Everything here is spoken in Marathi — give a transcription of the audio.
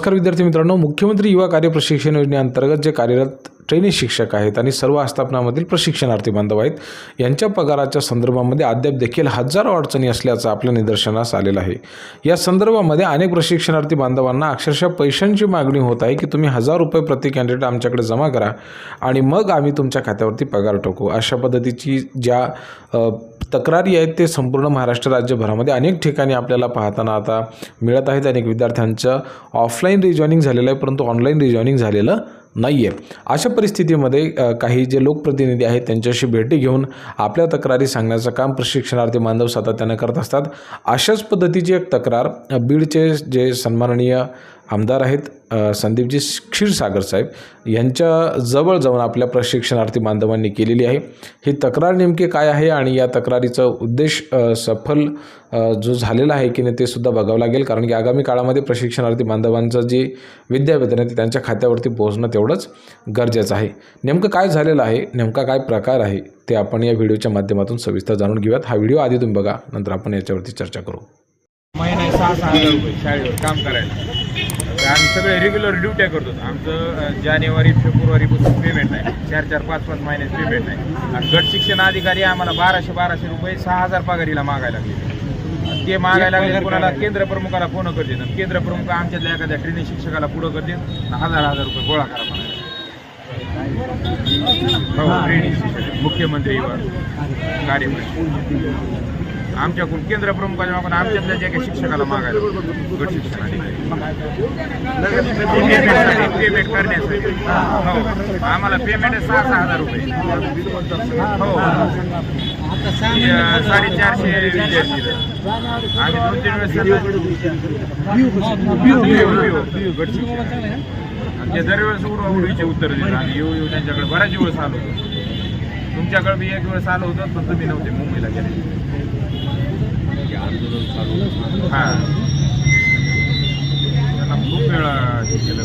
नमस्कार विद्यार्थी मित्रांनो मुख्यमंत्री युवा कार्य प्रशिक्षण योजनेअंतर्गत जे कार्यरत ट्रेनिंग शिक्षक आहेत आणि सर्व आस्थापनामधील प्रशिक्षणार्थी बांधव आहेत यांच्या पगाराच्या संदर्भामध्ये अद्याप देखील हजारो अडचणी असल्याचं आपल्या निदर्शनास आलेलं आहे. या संदर्भामध्ये अनेक प्रशिक्षणार्थी बांधवांना अक्षरशः पैशांची मागणी होत आहे की तुम्ही हजार रुपये प्रति कॅन्डिडेट आमच्याकडे जमा करा आणि मग आम्ही तुमच्या खात्यावरती पगार टाकू. अशा पद्धतीची ज्या तक्रारी आहेत ते संपूर्ण महाराष्ट्र राज्यभरामध्ये अनेक ठिकाणी आपल्याला पाहताना आता मिळत आहेत. अनेक विद्यार्थ्यांचं ऑफलाईन रिजॉईनिंग झालेलं आहे परंतु ऑनलाईन रिजॉईनिंग झालेलं नाही आहे अशा परिस्थितीमध्ये काही जे लोकप्रतिनिधी आहेत त्यांच्याशी भेटी घेऊन आपल्या तक्रारी सांगण्याचं काम प्रशिक्षणार्थी बांधव सातत्यानं करत असतात. अशाच पद्धतीची एक तक्रार बीडचे जे सन्माननीय आमदार आहेत संदीपजी क्षीरसागर साहेब यांच्या जवळ जाऊन आपल्या प्रशिक्षणार्थी बांधवांनी केलेली आहे. ही तक्रार नेमकी काय आहे आणि या तक्रारीचा उद्देश सफल जो झालेला आहे की नाही ते सुद्धा बघावं लागेल. कारण की आगामी काळामध्ये प्रशिक्षणार्थी बांधवांचं जी विद्यावेतन आहे ते त्यांच्या खात्यावरती पोहोचणं तेवढंच गरजेचं आहे. नेमकं काय झालेलं आहे? नेमका काय प्रकार आहे? ते आपण या व्हिडिओच्या माध्यमातून सविस्तर जाणून घेऊयात. हा व्हिडिओ आधी तुम्ही बघा नंतर आपण याच्यावरती चर्चा करू. महिना सहा सहा हजार रुपये शाळेवर काम करायला. आम्ही सगळे रेग्युलर ड्युट्या करतो. आमचं जानेवारी फेब्रुवारीपासून पेमेंट नाही. चार चार पाच पाच महिन्यात पेमेंट नाही. आणि गट शिक्षण अधिकारी आम्हाला बाराशे बाराशे रुपये सहा हजार पगारीला मागायला लागले. ते मागायला लागले कोणाला केंद्र प्रमुखाला फोन करते केंद्र प्रमुख आमच्यातल्या एखाद्या ट्रेनिंग शिक्षकाला पुढं करते हजार हजार रुपये गोळा करा म्हणाले हो ट्रेनिंग शिक्षक मुख्यमंत्री युवा कार्यमंत्री. आमच्याकडून केंद्र प्रमुखाच्या मागून आमच्यातल्या ज्या काही शिक्षकाला मागायला गट शिक्षण पेमेंट पेमेंट करण्यासाठी. हो आम्हाला पेमेंट आहे सहा सहा हजार रुपये. हो. हे, साडेचारशे विद्यार्थी. आम्ही दोन तीन वेळेस आणि ते दरवेळेस उडवडीचे उत्तर देतात. आणि येऊ येऊ त्यांच्याकडे बऱ्याच वेळेस आलो होतो. तुमच्याकडे बी एक वेळेस आलो होतो पण तुम्ही नव्हते मुंबईला गेले. हा. त्यांना खूप वेळा हे केलं.